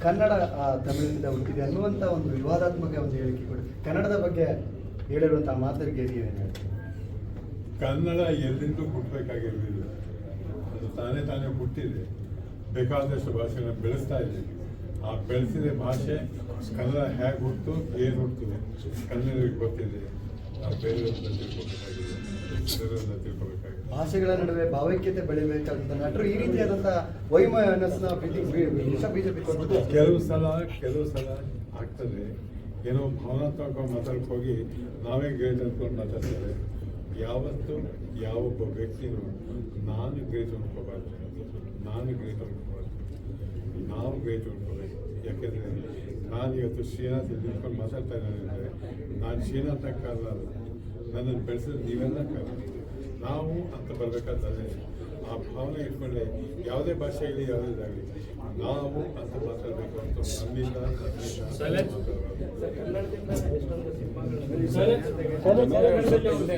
ಕನ್ನಡ ಆ, ತಮಿಳಿನಿಂದ ಹುಟ್ಟಿದೆ ಅನ್ನುವಂಥ ಒಂದು ವಿವಾದಾತ್ಮಕ ಒಂದು ಹೇಳಿಕೆ ಕೊಡಿ ಕನ್ನಡದ ಬಗ್ಗೆ ಹೇಳಿರುವಂಥ ಮಾತರಿಗೆ ಹೇಳ್ತೀರಿ ಕನ್ನಡ ಎಲ್ಲಿಂದೂ ಹುಟ್ಟಬೇಕಾಗಿರಲಿಲ್ಲ. ಅದು ತಾನೇ ತಾನೇ ಹುಟ್ಟಿದೆ. ಬೇಕಾದಷ್ಟು ಭಾಷೆಗಳನ್ನ ಬೆಳೆಸ್ತಾ ಇದೆ ಆ ಬೆಳೆಸಿದ ಭಾಷೆ ಕನ್ನಡ ಹೇಗೆ ಹುಟ್ಟು ಏನು ಹುಟ್ಟಿದೆ ಕನ್ನಡಿಗೆ ಗೊತ್ತಿದೆ. ನಾವು ಬೇರೆಯವ್ರನ್ನ ತಿಳ್ಕೊಬೇಕಾಗಿದೆ ಬೇರೆಯವ್ರನ್ನ ತಿಳ್ಕೊಬೇಕಾಗಿದೆ. ಭಾಷೆಗಳ ನಡುವೆ ಭಾವೈಕ್ಯತೆ ಬೆಳಿಬೇಕಂತ ನಟರು ಈ ರೀತಿಯಾದಂತಹ ವೈಮನಸ್ನ ಬಿಜೆಪಿ ಕೆಲವು ಸಲ ಕೆಲವು ಸಲ ಆಗ್ತದೆ. ಏನೋ ಭಾವನಾತ್ಮಕ ಮಾತಾಡಕ್ಕೆ ಹೋಗಿ ನಾವೇ ಗೈಡ್ ಅಂದ್ಕೊಂಡು ಮಾತಾಡ್ತಾರೆ. ಯಾವತ್ತು ಯಾವೊಬ್ಬ ವ್ಯಕ್ತಿನೂ ನಾನು ಗ್ರೇಟ್ ಅನ್ಕೋಬಾರ್ದು. ನಾನು ಗ್ರೇಟ್ ಅನ್ಕೋಬಾರ್ದು. ನಾವು ಗ್ರೇಟ್ ಅನ್ಕೋಬೇಕು. ಯಾಕೆಂದರೆ ನಾನು ಇವತ್ತು ಶ್ರೀನಾಥ್ ನಿಂತ್ಕೊಂಡು ಮಾತಾಡ್ತಾ ಇದ್ದೇನೆ ಅಂದರೆ, ನಾನು ಶ್ರೀನಾಥ ಕಾರಣ ಅಲ್ಲ. ನನ್ನನ್ನು ಬೆಳೆಸಿದ್ರೆ ನೀವೆಲ್ಲ ಕಾರಣ. ನಾವು ಅಂತ ಬರಬೇಕಾದ್ರೆ ಆ ಭಾವನೆ ಇಟ್ಕೊಂಡ್ರೆ ಯಾವುದೇ ಭಾಷೆ ಆಗಲಿ ಯಾವುದೇದಾಗಲಿ ನಾವು ಅಂತ ಮಾತಾಡಬೇಕು ಅಂತ ನಮ್ಮಿಂದ ನನ್ನಿಂದ